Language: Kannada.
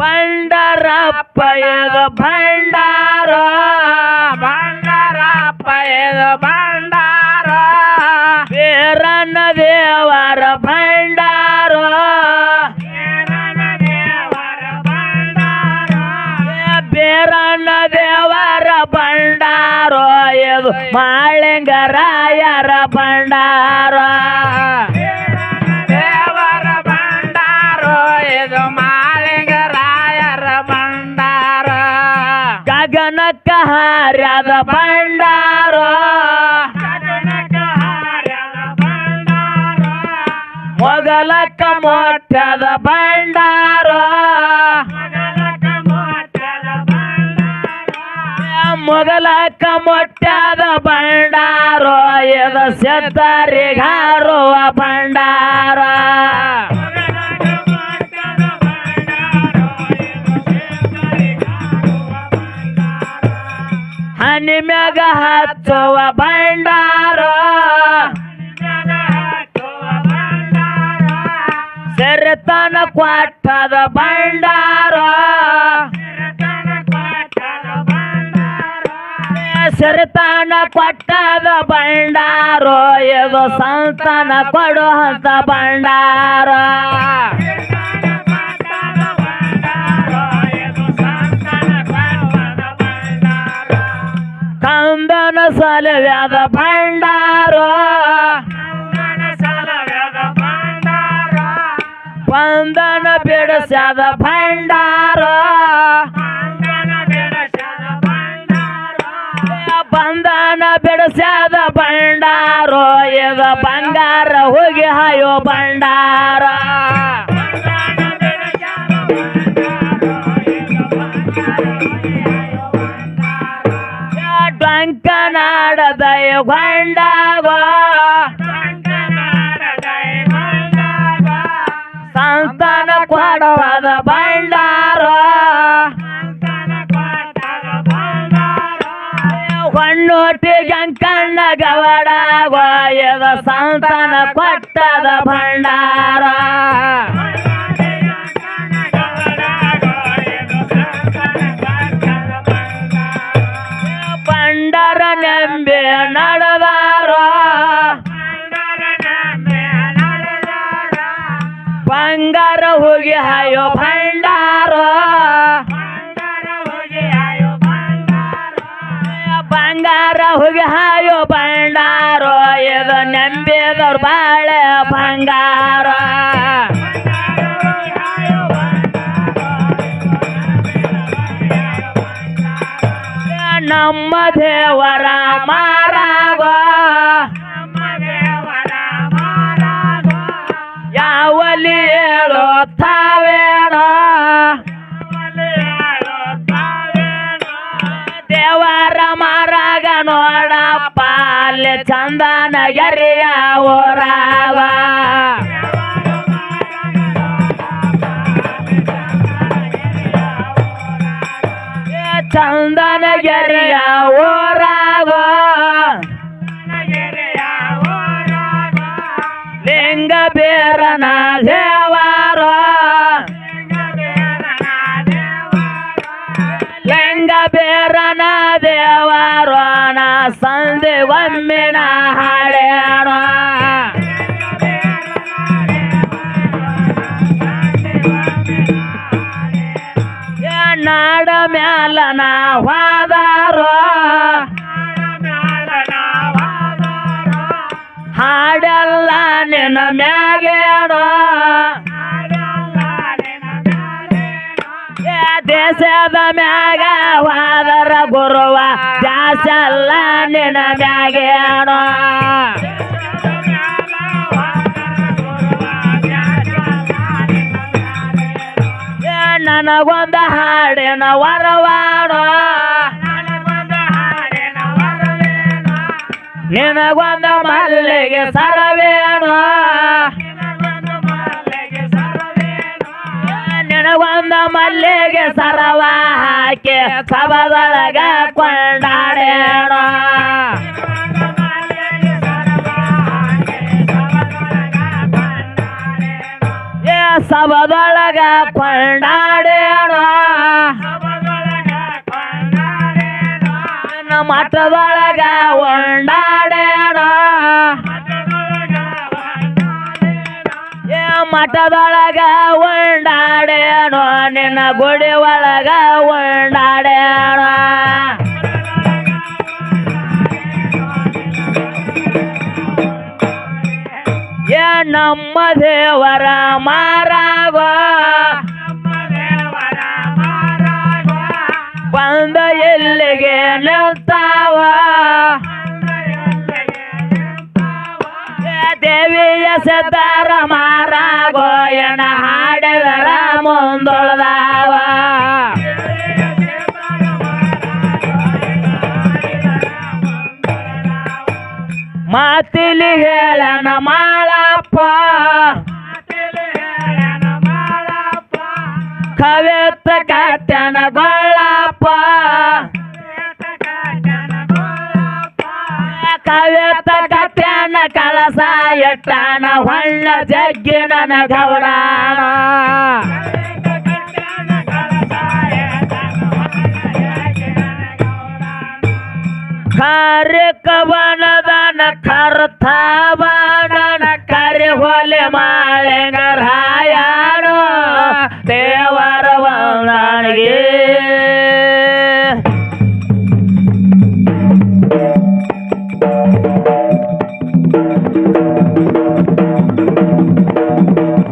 ಬಂಡರಪ್ಪ ಇದು ಭಂಡಾರ ಬಂಡರಪ್ಪ ಇದು ಭಂಡಾರ. ವೀರನ ದೇವರ ಭಂಡಾರ ಬೇರನ್ನ ದೇವರ ಭಂಡಾರ. ಇದು ಮಾಳಿಂಗರಾಯರ ಭಂಡಾರ. ಹಾರ್ಯದ ಭಂಡಾರ. ಮೊಗಲಕ್ಕ ಮೊಟ್ಟದ ಭಂಡಾರ. ಮೊಗಲಕ್ಕ ಮೊಟ್ಟದ ಭಂಡಾರ. ಎದ ಸತ್ತರಿಗಾರುವ ಭಂಡಾರ. ಮ್ಯಾಗ ಹಚ್ಚುವ ಭಂಡಾರ. ಸೆರೆತನ ಕ್ವಾಟದ ಭಂಡಾರ. ಸೆರೆತನ ಕೊಟ್ಟದ ಭಂಡಾರ. ಇದು ಸಂತಾನ ಕೊಡುವಂತ ಭಂಡಾರ. ಕಂದನ ಸಲವ್ಯಾದ ಭಂಡಾರ. ಬಂಧನ ಬಿಡಿಸ್ಯಾದ ಭಂಡಾರ. ಬಂಧನ ಬಿಡಿಸ್ಯಾದ ಭಂಡಾರ. ಎದ ಬಂಗಾರ ಹೋಗಿ ಹಾಯೋ ಭಂಡಾರ. ಡಂಕನಾಡದ ಭಂಡಾಗ ಸಂತಾನ ಕೊಡವಾದ ಭಂಡಾರ ಹೊಣ್ಣೊಟ್ಟಿಗೆ ಗಂಕಣ್ಣ ಗವಡಾಗ ಸಂತಾನ ಭಂಡಾರ ಹೋಗಿ ಹಾಯೋ ಭಂಡಾರ. ಬಂಗಾರ ಹೋಗಿ ಹಾಯೋ ಭಂಡಾರ. ಇದು ನಂಬಿದವ್ರ ಬಾಳೆ ಬಂಗಾರ ನಮ್ಮ ದೇವರ ಮಾರಾಗ. ತಾವೇಣ ದೇವರ ಮಾರಾಗ ನೋಡ ಪಾಲೆ ಚಂದನ ಗೆರಿಯ ಓರಾವ ಚಂದನ ಗೆರಿಯ ಊರಾಗ. ಲಿಂಗ ಬೇರನ ಬೇರನ ದೇವರ ನಾ ಸಂದೆ ಒಮ್ಮಿನ ಹಾಡ್ಯಾಣ ಏ ನಾಡ ಮ್ಯಾಲ ನಾ ಹೋದಾರೋ ಹಾಡೆಲ್ಲ ನಿನ್ನ ಮ್ಯಾಗೇಣೋ ದೇಶದ ಮ್ಯಾಗ ವಾದರ ಗುರುವ ದಾಸಲ್ಲ ನಿನ ಮ್ಯಾಗೇಣ ನನಗೊಂದ ಹಾಡಿನ ವರವಾಡೋ ನಿನಗೊಂದ ಮಲ್ಲಿಗೆ ಸರವೇಣೋ ಸರವ ಹಾಕಿ ಸಭದೊಳಗ ಕೊಂಡಾಡೇಣೋ ಸಭದೊಳಗ ಕೊಂಡಾಡೇಣೋ ಮಠದೊಳಗ ಒಂಡಾಡೇಣೋ ಮಠದೊಳಗ ಒಂಡಾಡೇಣೋ ನಿನ್ನ ಗುಡಿ ಒಳಗ ಒಂಡಾಡೇಣ ಏ ನಮ್ಮ ದೇವರ ಮಾರಾಗ? ಬಂದ ಎಲ್ಲಿಗೆ ನಿಲ್ತಾವ? ದೇವಿಯ ಸದಾರ ಮಾರ ಗೋಯಣ ಹಾಡಿದರ ಮುಂದೊಳದಾವ. ಮಾತಿಲಿ ಹೇಳನ ಮಾಳಪ್ಪ. ಕವೆತ್ತ ಕಟ್ಟನ ಗೊಳ್ಳಪ್ಪ. ಕವೆತ್ತ ಕಳಸ ಎಟ್ಟನ ಹೊಳ್ಳ ಜಗ್ಗಿ ಜಗ್ಗಿನ ಕರೆ ಕವನದನ ಕರ್ತವನ ಕರೆ ಹೊಲೆ ಮಾಳೆಂಗರಾಯಣೋ ತೇ